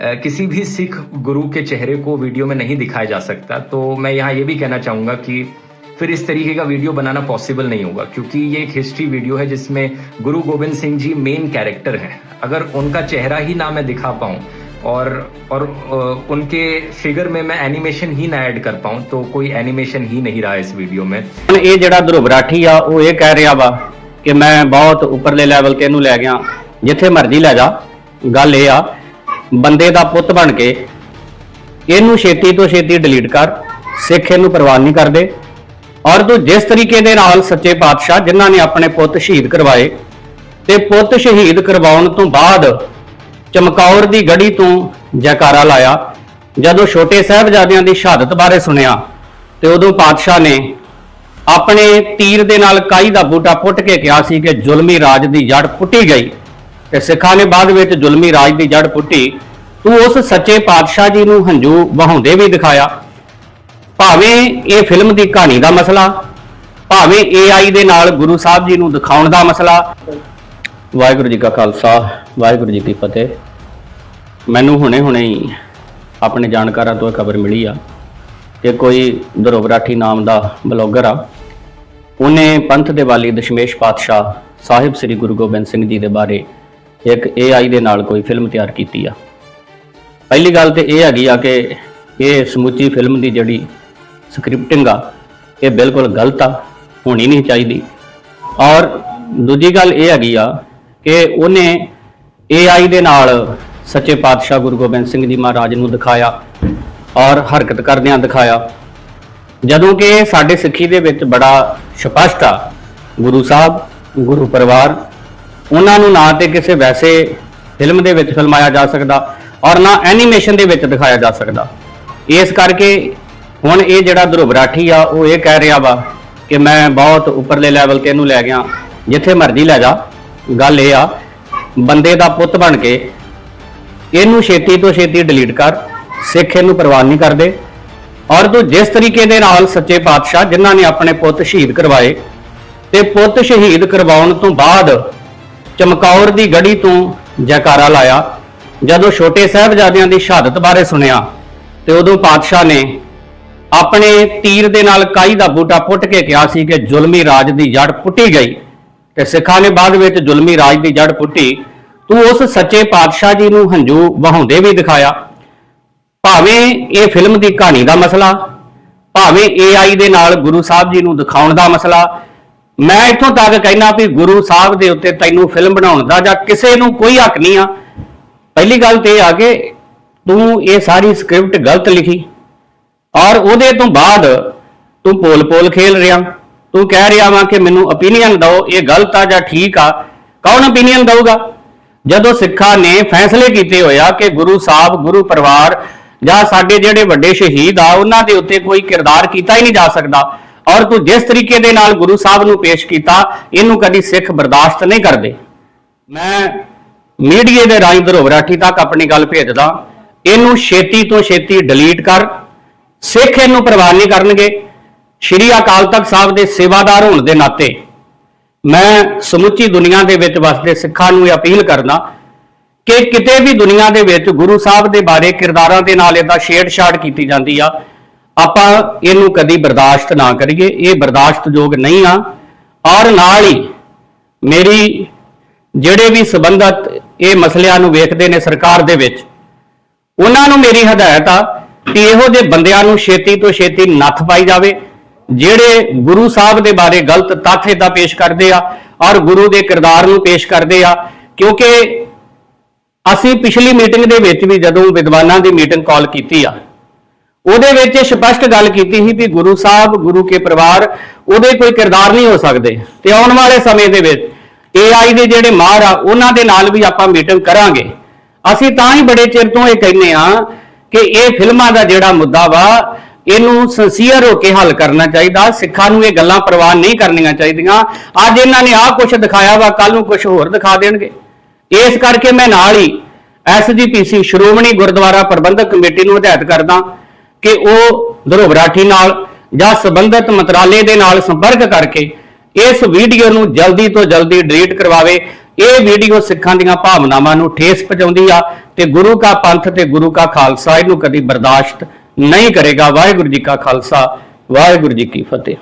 किसी भी सिख गुरु के चेहरे को वीडियो में नहीं दिखाया जा सकता। तो मैं यहाँ ये भी कहना चाहूँगा कि फिर इस तरीके का वीडियो बनाना पॉसिबल नहीं होगा, क्योंकि ये एक हिस्ट्री वीडियो है जिसमें गुरु गोविंद सिंह जी मेन कैरेक्टर हैं। अगर उनका चेहरा ही ना मैं दिखा पाऊँ और और उनके फिगर में मैं एनिमेशन ही ना ऐड कर पाऊँ तो कोई एनिमेशन ही नहीं रहा इस वीडियो में। ये जरा ध्रुव राठी आ, वो ये कह रहा वा कि मैं बहुत उपरले लैवल के लै गया, जिथे मर्ज़ी लै जा। गल ये आ ਬੰਦੇ ਦਾ ਪੁੱਤ ਬਣ ਕੇ ਇਹਨੂੰ ਛੇਤੀ ਤੋਂ ਛੇਤੀ ਡਿਲੀਟ ਕਰ, ਸਿੱਖ ਇਹਨੂੰ ਪ੍ਰਵਾਨ ਨਹੀਂ ਕਰਦੇ। ਔਰ ਤੂੰ ਜਿਸ ਤਰੀਕੇ ਦੇ ਨਾਲ ਸੱਚੇ ਪਾਤਸ਼ਾਹ ਜਿਨ੍ਹਾਂ ਨੇ ਆਪਣੇ ਪੁੱਤ ਸ਼ਹੀਦ ਕਰਵਾਏ ਤੇ ਪੁੱਤ ਸ਼ਹੀਦ ਕਰਵਾਉਣ ਤੋਂ ਬਾਅਦ ਚਮਕੌਰ ਦੀ ਗੜੀ ਤੋਂ ਜੈਕਾਰਾ ਲਾਇਆ, ਜਦੋਂ ਛੋਟੇ ਸਾਹਿਬਜ਼ਾਦਿਆਂ ਦੀ ਸ਼ਹਾਦਤ ਬਾਰੇ ਸੁਣਿਆ, ਤੇ ਉਦੋਂ ਪਾਤਸ਼ਾਹ ਨੇ ਆਪਣੇ ਤੀਰ ਦੇ ਨਾਲ ਕਾਈ ਦਾ ਬੂਟਾ ਪੁੱਟ ਕੇ ਕਿਹਾ ਸੀ ਕਿ ਜ਼ੁਲਮੀ ਰਾਜ ਦੀ ਜੜ ਪੁੱਟੀ ਗਈ। ਤੇ ਸਿੱਖਾਂ ਨੇ ਬਾਅਦ ਵਿੱਚ ਜ਼ੁਲਮੀ ਰਾਜ ਦੀ ਜੜ ਪੁੱਟੀ। ਤੂੰ ਉਸ ਸੱਚੇ ਪਾਤਸ਼ਾਹ ਜੀ ਨੂੰ ਹੰਝੂ ਵਹਾਉਂਦੇ ਵੀ ਦਿਖਾਇਆ। ਭਾਵੇਂ ਇਹ ਫਿਲਮ ਦੀ ਕਹਾਣੀ ਦਾ ਮਸਲਾ, ਭਾਵੇਂ AI ਦੇ ਨਾਲ ਗੁਰੂ ਸਾਹਿਬ ਜੀ ਨੂੰ ਦਿਖਾਉਣ ਦਾ ਮਸਲਾ। ਵਾਹਿਗੁਰੂ ਜੀ ਕਾ ਖਾਲਸਾ, ਵਾਹਿਗੁਰੂ ਜੀ ਕੀ ਫਤਿਹ। ਮੈਨੂੰ ਹੁਣੇ-ਹੁਣੇ ਹੀ ਆਪਣੇ ਜਾਣਕਾਰਾਂ ਤੋਂ ਇਹ ਖਬਰ ਮਿਲੀ ਆ ਕਿ ਕੋਈ ਧਰੁਵ ਰਾਠੀ ਨਾਮ ਦਾ ਬਲੌਗਰ ਆ। ਉਹਨੇ ਪੰਥ ਦੇ ਵਾਲੀ ਦਸ਼ਮੇਸ਼ ਪਾਤਸ਼ਾਹ ਸਾਹਿਬ ਸ੍ਰੀ ਗੁਰੂ ਗੋਬਿੰਦ ਸਿੰਘ ਜੀ ਦੇ ਬਾਰੇ ਇੱਕ AI ਦੇ ਨਾਲ ਕੋਈ ਫਿਲਮ ਤਿਆਰ ਕੀਤੀ ਆ। ਪਹਿਲੀ ਗੱਲ ਤੇ ਇਹ ਹੈਗੀ ਆ ਕਿ ਇਹ ਸਮੁੱਚੀ ਫਿਲਮ ਦੀ ਜਿਹੜੀ ਸਕ੍ਰਿਪਟਿੰਗ ਆ, ਇਹ ਬਿਲਕੁਲ ਗਲਤ ਆ, ਹੋਣੀ ਨਹੀਂ ਚਾਹੀਦੀ। ਔਰ ਦੂਜੀ ਗੱਲ ਇਹ ਹੈਗੀ ਆ ਕਿ ਉਹਨੇ AI ਦੇ ਨਾਲ ਸੱਚੇ ਪਾਤਸ਼ਾਹ ਗੁਰੂ ਗੋਬਿੰਦ ਸਿੰਘ ਜੀ ਮਹਾਰਾਜ ਨੂੰ ਦਿਖਾਇਆ ਔਰ ਹਰਕਤ ਕਰਦਿਆਂ ਦਿਖਾਇਆ। ਜਦੋਂ ਕਿ ਸਾਡੇ ਸਿੱਖੀ ਦੇ ਵਿੱਚ ਬੜਾ ਸਪਸ਼ਟ ਆ, ਗੁਰੂ ਸਾਹਿਬ, ਗੁਰੂ ਪਰਿਵਾਰ ਉਹਨਾਂ ਨੂੰ ਨਾ ਤੇ ਕਿਸੇ ਵੈਸੇ ਫਿਲਮ ਦੇ ਵਿੱਚ ਫਿਲਮਾਇਆ ਜਾ ਸਕਦਾ ਔਰ ਨਾ ਐਨੀਮੇਸ਼ਨ ਦੇ ਵਿੱਚ ਦਿਖਾਇਆ ਜਾ ਸਕਦਾ। ਇਸ ਕਰਕੇ ਹੁਣ ਇਹ ਜਿਹੜਾ ਧਰੁਵ ਰਾਠੀ ਆ, ਉਹ ਇਹ ਕਹਿ ਰਿਹਾ ਵਾ ਕਿ ਮੈਂ ਬਹੁਤ ਉੱਪਰਲੇ ਲੈਵਲ ਤੇ ਇਹਨੂੰ ਲੈ ਗਿਆ, ਜਿੱਥੇ ਮਰਜ਼ੀ ਲੈ ਜਾ। ਗੱਲ ਇਹ ਆ, ਬੰਦੇ ਦਾ ਪੁੱਤ ਬਣ ਕੇ ਇਹਨੂੰ ਛੇਤੀ ਤੋਂ ਛੇਤੀ ਡਿਲੀਟ ਕਰ, ਸਿੱਖ ਇਹਨੂੰ ਪ੍ਰਵਾਨ ਨਹੀਂ ਕਰਦੇ। ਔਰ ਤੂੰ ਜਿਸ ਤਰੀਕੇ ਦੇ ਨਾਲ ਸੱਚੇ ਪਾਤਸ਼ਾਹ, ਜਿਨ੍ਹਾਂ ਨੇ ਆਪਣੇ ਪੁੱਤ ਸ਼ਹੀਦ ਕਰਵਾਏ, ਤੇ ਪੁੱਤ ਸ਼ਹੀਦ ਕਰਵਾਉਣ ਤੋਂ ਬਾਅਦ ਚਮਕੌਰ ਦੀ ਗੜੀ ਤੋਂ ਜੈਕਾਰਾ ਲਾਇਆ। ਜਦੋਂ ਛੋਟੇ ਸਾਹਿਬਜ਼ਾਦਿਆਂ ਦੀ ਸ਼ਹਾਦਤ ਬਾਰੇ ਸੁਣਿਆ, ਤੇ ਉਦੋਂ ਪਾਤਸ਼ਾਹ ਨੇ ਆਪਣੇ ਤੀਰ ਦੇ ਨਾਲ ਕਾਈ ਦਾ ਬੂਟਾ ਪੁੱਟ ਕੇ ਕਿਹਾ ਸੀ ਕਿ ਜ਼ੁਲਮੀ ਰਾਜ ਦੀ ਜੜ ਪੁੱਟੀ ਗਈ। ਤੇ ਸਿੱਖਾਂ ਨੇ ਬਾਅਦ ਵਿੱਚ ਜ਼ੁਲਮੀ ਰਾਜ ਦੀ ਜੜ ਪੁੱਟੀ। ਤੂੰ ਉਸ ਸੱਚੇ ਪਾਤਸ਼ਾਹ ਜੀ ਨੂੰ ਹੰਝੂ ਵਹਾਉਂਦੇ ਵੀ ਦਿਖਾਇਆ। ਭਾਵੇਂ ਇਹ ਫਿਲਮ ਦੀ ਕਹਾਣੀ ਦਾ ਮਸਲਾ, ਭਾਵੇਂ AI ਦੇ ਨਾਲ ਗੁਰੂ ਸਾਹਿਬ ਜੀ ਨੂੰ ਦਿਖਾਉਣ ਦਾ ਮਸਲਾ ਮੈਂ ਇੱਥੋਂ ਤੱਕ ਕਹਿਣਾ ਵੀ ਗੁਰੂ ਸਾਹਿਬ ਦੇ ਉੱਤੇ ਤੈਨੂੰ ਫਿਲਮ ਬਣਾਉਣ ਦਾ ਜਾਂ ਕਿਸੇ ਨੂੰ ਕੋਈ ਹੱਕ ਨਹੀਂ ਆ। ਪਹਿਲੀ ਗੱਲ ਤੇ ਇਹ ਆ ਕਿ ਤੂੰ ਇਹ ਸਾਰੀ ਸਕ੍ਰਿਪਟ ਗਲਤ ਲਿਖੀ। ਔਰ ਉਹਦੇ ਤੋਂ ਬਾਅਦ ਤੂੰ ਪੋਲ-ਪੋਲ ਖੇਲ ਰਿਹਾ। ਤੂੰ ਕਹਿ ਰਿਹਾ ਵਾਂ ਕਿ ਮੈਨੂੰ opinion ਦਿਓ, ਇਹ ਗਲਤ ਆ ਜਾਂ ਠੀਕ ਆ। ਕੌਣ opinion ਦਊਗਾ? ਜਦੋਂ ਸਿੱਖਾਂ ਨੇ ਫੈਸਲੇ ਕੀਤੇ ਹੋਇਆ ਕਿ ਗੁਰੂ ਸਾਹਿਬ, ਗੁਰੂ ਪਰਿਵਾਰ ਜਾਂ ਸਾਡੇ ਜਿਹੜੇ ਵੱਡੇ ਸ਼ਹੀਦ ਆ, ਉਹਨਾਂ ਦੇ ਉੱਤੇ ਕੋਈ ਕਿਰਦਾਰ ਕੀਤਾ ਹੀ ਨਹੀਂ ਜਾ ਸਕਦਾ। ਔਰ ਤੂੰ ਜਿਸ ਤਰੀਕੇ ਦੇ ਨਾਲ ਗੁਰੂ ਸਾਹਿਬ ਨੂੰ ਪੇਸ਼ ਕੀਤਾ, ਇਹਨੂੰ ਕਦੀ ਸਿੱਖ ਬਰਦਾਸ਼ਤ ਨਹੀਂ ਕਰਦੇ। ਮੈਂ ਮੀਡੀਏ ਦੇ ਰਾਹੀਂ ਧਰੁਵ ਰਾਠੀ ਤੱਕ ਆਪਣੀ ਗੱਲ ਭੇਜਦਾ, ਇਹਨੂੰ ਛੇਤੀ ਤੋਂ ਛੇਤੀ ਡਿਲੀਟ ਕਰ, ਸਿੱਖ ਇਹਨੂੰ ਪ੍ਰਵਾਨ ਨਹੀਂ ਕਰਨਗੇ। ਸ਼੍ਰੀ ਅਕਾਲ ਤਖਤ ਸਾਹਿਬ ਦੇ ਸੇਵਾਦਾਰ ਹੋਣ ਦੇ ਨਾਤੇ ਮੈਂ ਸਮੁੱਚੀ ਦੁਨੀਆ ਦੇ ਵਿੱਚ ਵਸਦੇ ਸਿੱਖਾਂ ਨੂੰ ਇਹ ਅਪੀਲ ਕਰਦਾ ਕਿ ਕਿਤੇ ਵੀ ਦੁਨੀਆ ਦੇ ਵਿੱਚ ਗੁਰੂ ਸਾਹਿਬ ਦੇ ਬਾਰੇ ਕਿਰਦਾਰਾਂ ਦੇ ਨਾਲ ਇਹਦਾ ਛੇੜਛਾੜ ਕੀਤੀ ਜਾਂਦੀ ਆ ਆਪਾਂ ਇਹਨੂੰ ਕਦੀ ਬਰਦਾਸ਼ਤ ਨਾ ਕਰੀਏ, ਇਹ ਬਰਦਾਸ਼ਤਯੋਗ ਨਹੀਂ ਆ। ਔਰ ਨਾਲ ਹੀ ਮੇਰੀ ਜਿਹੜੇ ਵੀ ਸਬੰਧਤ ਇਹ ਮਸਲਿਆਂ ਨੂੰ ਵੇਖਦੇ ਨੇ ਸਰਕਾਰ ਦੇ ਵਿੱਚ, ਉਹਨਾਂ ਨੂੰ ਮੇਰੀ ਹਦਾਇਤ ਆ ਕਿ ਇਹੋ ਜਿਹੇ ਬੰਦਿਆਂ ਨੂੰ ਛੇਤੀ ਤੋਂ ਛੇਤੀ ਨੱਥ ਪਾਈ ਜਾਵੇ, ਜਿਹੜੇ ਗੁਰੂ ਸਾਹਿਬ ਦੇ ਬਾਰੇ ਗਲਤ ਤੱਥ ਏਦਾਂ ਪੇਸ਼ ਕਰਦੇ ਆ ਔਰ ਗੁਰੂ ਦੇ ਕਿਰਦਾਰ ਨੂੰ ਪੇਸ਼ ਕਰਦੇ ਆ, ਕਿਉਂਕਿ ਅਸੀਂ ਪਿਛਲੀ ਮੀਟਿੰਗ ਦੇ ਵਿੱਚ ਵੀ ਜਦੋਂ ਵਿਦਵਾਨਾਂ ਦੀ ਮੀਟਿੰਗ ਕਾਲ ਕੀਤੀ ਆ ਉਹਦੇ ਵਿੱਚ ਇਹ ਸਪਸ਼ਟ ਗੱਲ ਕੀਤੀ ਸੀ ਵੀ ਗੁਰੂ ਸਾਹਿਬ, ਗੁਰੂ ਕੇ ਪਰਿਵਾਰ, ਉਹਦੇ ਕੋਈ ਕਿਰਦਾਰ ਨਹੀਂ ਹੋ ਸਕਦੇ। ਤੇ ਆਉਣ ਵਾਲੇ ਸਮੇਂ ਦੇ ਵਿੱਚ AI ਦੇ ਜਿਹੜੇ ਮਾਹਰ ਆ, ਉਹਨਾਂ ਦੇ ਨਾਲ ਵੀ ਆਪਾਂ ਮੀਟਿੰਗ ਕਰਾਂਗੇ। ਅਸੀਂ ਤਾਂ ਹੀ ਬੜੇ ਚਿਰ ਤੋਂ ਇਹ ਕਹਿੰਦੇ ਆ ਕਿ ਇਹ ਫਿਲਮਾਂ ਦਾ ਜਿਹੜਾ ਮੁੱਦਾ ਵਾ, ਇਹਨੂੰ ਸਿੰਸੀਅਰ ਹੋ ਕੇ ਹੱਲ ਕਰਨਾ ਚਾਹੀਦਾ। ਸਿੱਖਾਂ ਨੂੰ ਇਹ ਗੱਲਾਂ ਪ੍ਰਵਾਨ ਨਹੀਂ ਕਰਨੀਆਂ ਚਾਹੀਦੀਆਂ। ਅੱਜ ਇਹਨਾਂ ਨੇ ਆਹ ਕੁਝ ਦਿਖਾਇਆ ਵਾ ਕੱਲ ਨੂੰ ਕੁਝ ਹੋਰ ਦਿਖਾ ਦੇਣਗੇ। ਇਸ ਕਰਕੇ ਮੈਂ ਨਾਲ ਹੀ ਐਸਜੀਪੀਸੀ ਸ਼੍ਰੋਮਣੀ ਗੁਰਦੁਆਰਾ ਪ੍ਰਬੰਧਕ ਕਮੇਟੀ ਨੂੰ ਹਦਾਇਤ ਕਰਦਾ। ਕਿ ਉਹ ਧਰੁਵ ਰਾਠੀ ਨਾਲ ਜਾਂ ਸੰਬੰਧਿਤ ਮੰਤਰਾਲੇ ਦੇ ਨਾਲ ਸੰਪਰਕ ਕਰਕੇ ਇਸ ਵੀਡੀਓ ਨੂੰ ਜਲਦੀ ਤੋਂ ਜਲਦੀ ਡਿਲੀਟ ਕਰਵਾਵੇ। ਇਹ ਵੀਡੀਓ ਸਿੱਖਾਂ ਦੀਆਂ ਭਾਵਨਾਵਾਂ ਨੂੰ ਠੇਸ ਪਹੁੰਚਾਉਂਦੀ ਆ ਤੇ ਗੁਰੂ ਕਾ ਪੰਥ ਤੇ ਗੁਰੂ ਕਾ ਖਾਲਸਾ ਇਹਨੂੰ ਕਦੀ ਬਰਦਾਸ਼ਤ ਨਹੀਂ ਕਰੇਗਾ। ਵਾਹਿਗੁਰੂ ਜੀ ਕਾ ਖਾਲਸਾ, ਵਾਹਿਗੁਰੂ ਜੀ ਕੀ ਫਤਿਹ।